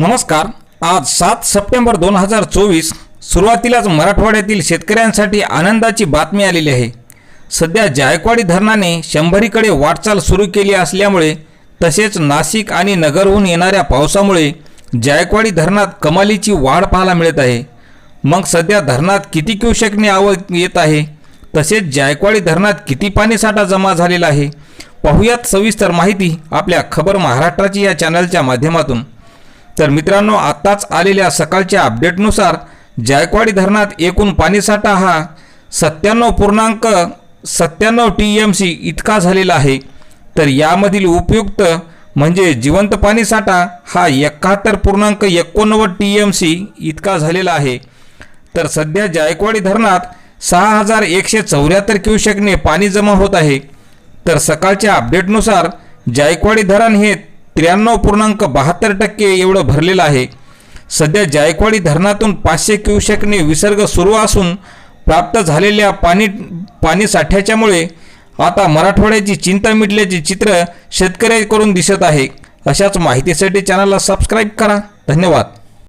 नमस्कार. आज सात सप्टेंबर दोन हजार चोवीस सुरुवातीलाच मराठवाड्यातील शेतकऱ्यांसाठी आनंदाची बातमी आलेली आहे. सध्या जायकवाडी धरणाने शंभरीकडे वाटचाल सुरू केली असल्यामुळे तसेच नाशिक आणि नगरहून येणाऱ्या पावसामुळे जायकवाडी धरणात कमालीची वाढ पाहायला मिळत आहे. मग सध्या धरणात किती क्युसेकने आवक येत आहे? तसेच जायकवाडी धरणात किती पाणीसाठा जमा झालेला आहे? पाहुयात सविस्तर माहिती आपल्या खबर महाराष्ट्राची या चॅनलच्या माध्यमातून. तर मित्रांनो आत्ताच आलेल्या सकाळच्या अपडेटनुसार जायकवाडी धरणात एकूण पाणीसाठा हा सत्त्याण्णव पूर्णांक सत्त्याण्णव टी एम सी इतका झालेला आहे. तर यामधील उपयुक्त म्हणजे जिवंत पाणीसाठा हा एकाहत्तर पूर्णांक एकोणनव्वद टी एम सी इतका झालेला आहे. तर सध्या जायकवाडी धरणात सहा हजार एकशे चौऱ्याहत्तर क्युसेकने पाणी जमा होत आहे. तर सकाळच्या अपडेटनुसार जायकवाडी धरण हे त्र्याण्णव पूर्णांक बहात्तर टक्के एवढं भरलेलं आहे. सध्या जायकवाडी धरणातून पाचशे क्युसेकने विसर्ग सुरू असून प्राप्त झालेल्या पाणी पाणी साठ्याच्यामुळे आता मराठवाड्याची चिंता मिटल्याचे चित्र शेतकऱ्याकडून दिसत आहे. अशाच माहितीसाठी चॅनलला सबस्क्राईब करा. धन्यवाद.